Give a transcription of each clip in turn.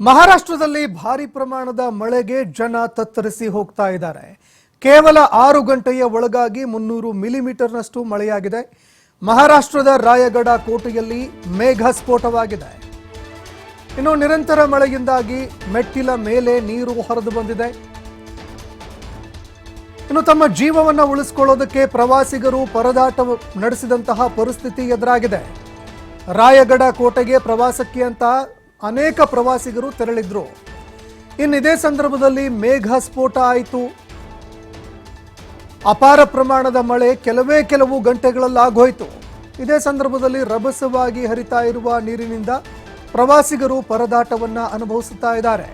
ಮಹಾರಾಷ್ಟ್ರದಲ್ಲಿ ಭಾರಿ ಪ್ರಮಾಣದ ಮಳೆಗೆ ಜನ ತತ್ತರಿಸಿ ಹೋಗ್ತಾ ಇದ್ದಾರೆ. ಕೇವಲ ಆರು ಗಂಟೆಯ ಒಳಗಾಗಿ ಮುನ್ನೂರು ಮಿಲಿಮೀಟರ್ನಷ್ಟು ಮಳೆಯಾಗಿದೆ. ಮಹಾರಾಷ್ಟ್ರದ ರಾಯಗಢ ಕೋಟೆಯಲ್ಲಿ ಮೇಘ ಸ್ಫೋಟವಾಗಿದೆ ಇನ್ನು ನಿರಂತರ ಮಳೆಯಿಂದಾಗಿ ಮೆಟ್ಟಿಲ ಮೇಲೆ ನೀರು ಹರಿದು ಬಂದಿದೆ. ಇನ್ನು ತಮ್ಮ ಜೀವವನ್ನು ಉಳಿಸಿಕೊಳ್ಳೋದಕ್ಕೆ ಪ್ರವಾಸಿಗರು ಪರದಾಟ ನಡೆಸಿದಂತಹ ಪರಿಸ್ಥಿತಿ ಎದುರಾಗಿದೆ. ರಾಯಗಢ ಕೋಟೆಗೆ ಪ್ರವಾಸಕ್ಕೆ ಅಂತ ಅನೇಕ ಪ್ರವಾಸಿಗರು ತೆರಳಿದ್ರು. ಇದೇ ಸಂದರ್ಭದಲ್ಲಿ ಮೇಘ ಸ್ಫೋಟ ಆಯಿತು. ಅಪಾರ ಪ್ರಮಾಣದ ಮಳೆ ಕೆಲವೇ ಕೆಲವು ಗಂಟೆಗಳಲ್ಲಿ ಆಗೋಯ್ತು ಇದೇ ಸಂದರ್ಭದಲ್ಲಿ ರಭಸವಾಗಿ ಹರಿತಾ ಇರುವ ನೀರಿನಿಂದ ಪ್ರವಾಸಿಗರು ಪರದಾಟವನ್ನು ಅನುಭವಿಸುತ್ತಾ ಇದ್ದಾರೆ.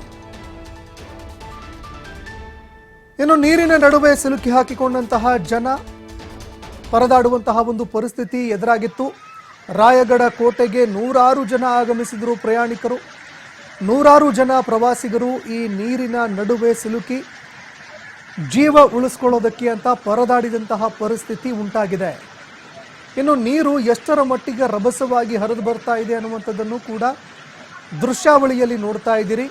ಇನ್ನು ನೀರಿನ ನಡುವೆ ಸಿಲುಕಿ ಹಾಕಿಕೊಂಡಂತಹ ಜನ ಪರದಾಡುವಂತಹ ಒಂದು ಪರಿಸ್ಥಿತಿ ಎದುರಾಗಿತ್ತು. ರಾಯಗಢ ಕೋಟೆಗೆ ನೂರಾರು ಜನ ಆಗಮಿಸಿದರು ಪ್ರಯಾಣಿಕರು, ನೂರಾರು ಜನ ಪ್ರವಾಸಿಗರು ಈ ನೀರಿನ ನಡುವೆ ಸಿಲುಕಿ ಜೀವ ಉಳಿಸ್ಕೊಳ್ಳೋದಕ್ಕೆ ಅಂತ ಪರದಾಡಿದಂತಹ ಪರಿಸ್ಥಿತಿ ಉಂಟಾಗಿದೆ. ಇನ್ನು ನೀರು ಎಷ್ಟರ ಮಟ್ಟಿಗೆ ರಭಸವಾಗಿ ಹರಿದು ಬರ್ತಾ ಇದೆ ಅನ್ನುವಂಥದ್ದನ್ನು ಕೂಡ ದೃಶ್ಯಾವಳಿಯಲ್ಲಿ ನೋಡ್ತಾ ಇದ್ದೀರಿ.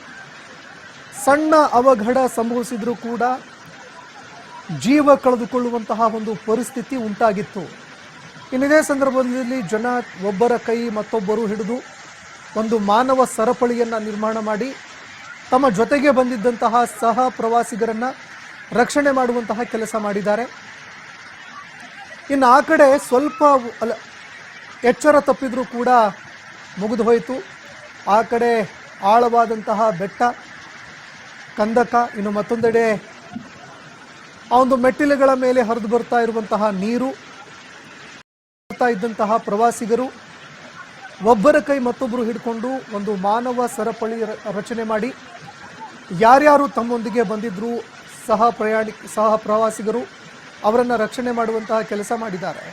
ಸಣ್ಣ ಅವಘಡ ಸಂಭವಿಸಿದರೂ ಕೂಡ ಜೀವ ಕಳೆದುಕೊಳ್ಳುವಂತಹ ಒಂದು ಪರಿಸ್ಥಿತಿ ಉಂಟಾಗಿತ್ತು. ಇನ್ನಿದೇ ಸಂದರ್ಭದಲ್ಲಿ ಜನ ಒಬ್ಬರ ಕೈ ಮತ್ತೊಬ್ಬರು ಹಿಡಿದು ಒಂದು ಮಾನವ ಸರಪಳಿಯನ್ನು ನಿರ್ಮಾಣ ಮಾಡಿ ತಮ್ಮ ಜೊತೆಗೆ ಬಂದಿದ್ದಂತಹ ಸಹ ಪ್ರವಾಸಿಗರನ್ನು ರಕ್ಷಣೆ ಮಾಡುವಂತಹ ಕೆಲಸ ಮಾಡಿದ್ದಾರೆ. ಇನ್ನು ಆ ಕಡೆ ಸ್ವಲ್ಪ ಅಲ್ಲ, ಎಚ್ಚರ ತಪ್ಪಿದರೂ ಕೂಡ ಮುಗಿದು ಹೋಯಿತು. ಆ ಕಡೆ ಆಳವಾದಂತಹ ಬೆಟ್ಟ, ಕಂದಕ, ಇನ್ನು ಮತ್ತೊಂದೆಡೆ ಆ ಒಂದು ಮೆಟ್ಟಿಲುಗಳ ಮೇಲೆ ಹರಿದು ಬರ್ತಾ ಇರುವಂತಹ ನೀರು ಬರ್ತಾ ಇದ್ದಂತಹ ಪ್ರವಾಸಿಗರು ಒಬ್ಬರ ಕೈ ಮತ್ತೊಬ್ಬರು ಹಿಡ್ಕೊಂಡು ಒಂದು ಮಾನವ ಸರಪಳಿ ರಚನೆ ಮಾಡಿ ಯಾರ್ಯಾರು ತಮ್ಮೊಂದಿಗೆ ಬಂದಿದ್ರು ಸಹ ಪ್ರಯಾಣಿ, ಸಹ ಪ್ರವಾಸಿಗರು ಅವರನ್ನು ರಕ್ಷಣೆ ಮಾಡುವಂತಹ ಕೆಲಸ ಮಾಡಿದ್ದಾರೆ.